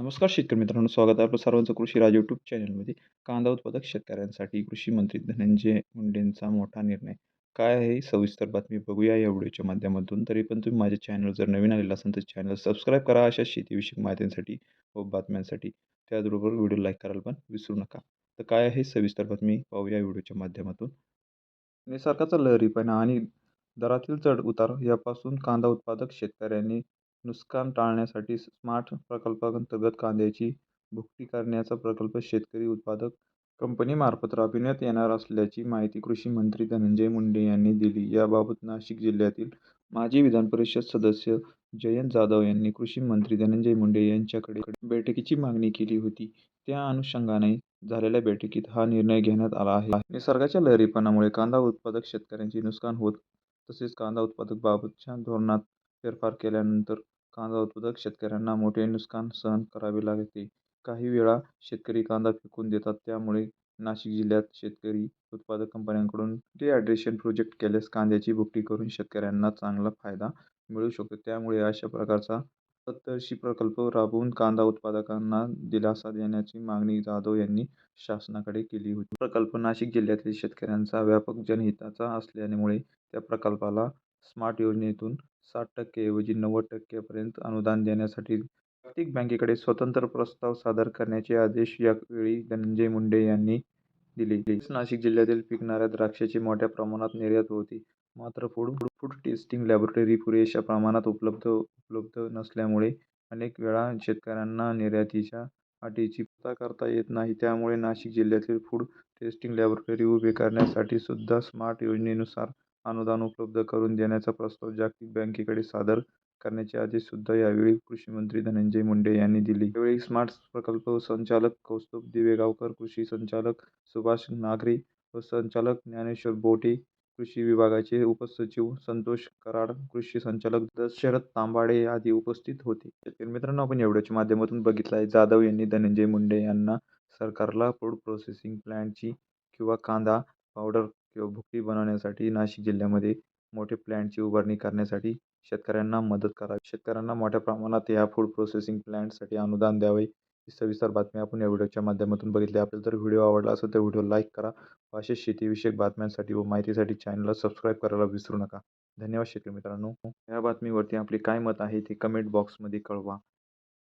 नमस्कार शेतकरी मित्रांनो स्वागत आहे आपलं सर्वांचं कृषी राज यूट्यूब चॅनलमध्ये कांदा उत्पादक शेतकऱ्यांसाठी कृषी मंत्री धनंजय मुंडेंचा मोठा निर्णय. काय आहे सविस्तर बातमी बघूया या व्हिडिओच्या माध्यमातून. तरी पण तुम्ही माझ्या चॅनल जर नवीन आलेला असेल तर चॅनल सबस्क्राईब करा अशा शेतीविषयक माहितींसाठी व बातम्यांसाठी. त्याचबरोबर व्हिडिओ लाईक करायला पण विसरू नका. तर काय आहे सविस्तर बातमी पाहूया या व्हिडिओच्या माध्यमातून. निसर्गाचा लहरीपणा आणि दरातील चढ उतार यापासून कांदा उत्पादक शेतकऱ्यांनी नुकसान टाळण्यासाठी स्मार्ट प्रकल्पांतर्गत कांद्याची भुकटी करण्याचा प्रकल्प शेतकरी उत्पादक कंपनीमार्फत राबविण्यात येणार असल्याची माहिती कृषी मंत्री धनंजय मुंडे यांनी दिली. याबाबत नाशिक जिल्ह्यातील माजी विधानपरिषद सदस्य जयंत जाधव यांनी कृषी मंत्री धनंजय मुंडे यांच्याकडे बैठकीची मागणी केली होती. त्या अनुषंगाने झालेल्या बैठकीत हा निर्णय घेण्यात आला आहे. निसर्गाच्या लहरीपणामुळे कांदा उत्पादक शेतकऱ्यांचे नुकसान होत तसेच कांदा उत्पादक बाबतच्या धोरणात फेरफार केल्यानंतर कांदा उत्पादक शेतकऱ्यांना मोठे नुकसान सहन करावे लागते. काही वेळा शेतकरी कांदा फेकून देतात त्यामुळे नाशिक जिल्ह्यात शेतकरी उत्पादक कंपन्यांकडून डिहायड्रेशन प्रोजेक्ट केल्यास कांद्याची भुकटी करून शेतकऱ्यांना चांगला फायदा मिळू शकतो. त्यामुळे अशा प्रकारचा सत्तरशी प्रकल्प राबवून कांदा उत्पादकांना दिलासा देण्याची मागणी जाधव यांनी शासनाकडे केली होती. प्रकल्प नाशिक जिल्ह्यातील शेतकऱ्यांचा व्यापक जनहिताचा असल्यामुळे त्या प्रकल्पाला स्मार्ट योजनेतून साठ टक्केऐवजी नव्वद टक्क्यापर्यंत अनुदान देण्यासाठी जागतिक बँकेकडे स्वतंत्र प्रस्ताव सादर करण्याचे आदेश यावेळी धनंजय मुंडे यांनी दिले. नाशिक जिल्ह्यातील पिकणाऱ्या द्राक्षाची मोठ्या प्रमाणात निर्यात होती. मात्र फूड फूड टेस्टिंग लॅबोरेटरी पुरेशा प्रमाणात उपलब्ध उपलब्ध नसल्यामुळे अनेक वेळा शेतकऱ्यांना निर्यातीच्या अटीची पूर्तता करता येत नाही. त्यामुळे नाशिक जिल्ह्यातील फूड टेस्टिंग लॅबोरेटरी उभे करण्यासाठी सुद्धा स्मार्ट योजनेनुसार अनुदान उपलब्ध करून देण्याचा प्रस्ताव जागतिक बँकेकडे सादर करण्याचे आदेश सुद्धा यावेळी कृषीमंत्री धनंजय मुंडे यांनी दिले. यावेळी स्मार्ट प्रकल्प संचालक कौस्तुभ दिवेगावकर कृषी संचालक सुभाष नागरे व संचालक ज्ञानेश्वर बोटे कृषी विभागाचे उपसचिव संतोष कराड कृषी संचालक दशरथ तांबाडे आदी उपस्थित होते. मित्रांनो आपण एवढ्याच्या माध्यमातून बघितलं आहे जाधव यांनी धनंजय मुंडे यांना सरकारला फूड प्रोसेसिंग प्लॅनची किंवा कांदा पावडर किंवा भुकटी बनवण्यासाठी नाशिक जिल्ह्यामध्ये मोठे प्लॅन्टची उभारणी करण्यासाठी शेतकऱ्यांना मदत करावी. शेतकऱ्यांना मोठ्या प्रमाणात या फूड प्रोसेसिंग प्लॅन्टसाठी अनुदान द्यावे. ही सविस्तर बातमी आपण या व्हिडिओच्या माध्यमातून बघितली. आपल्याला जर व्हिडिओ आवडला असेल तर व्हिडिओ लाईक करा असे शेतीविषयक बातम्यांसाठी व माहितीसाठी चॅनलला सबस्क्राईब करायला विसरू नका. धन्यवाद शेतकरी मित्रांनो. या बातमीवरती आपले काय मत आहे ते कमेंट बॉक्समध्ये कळवा.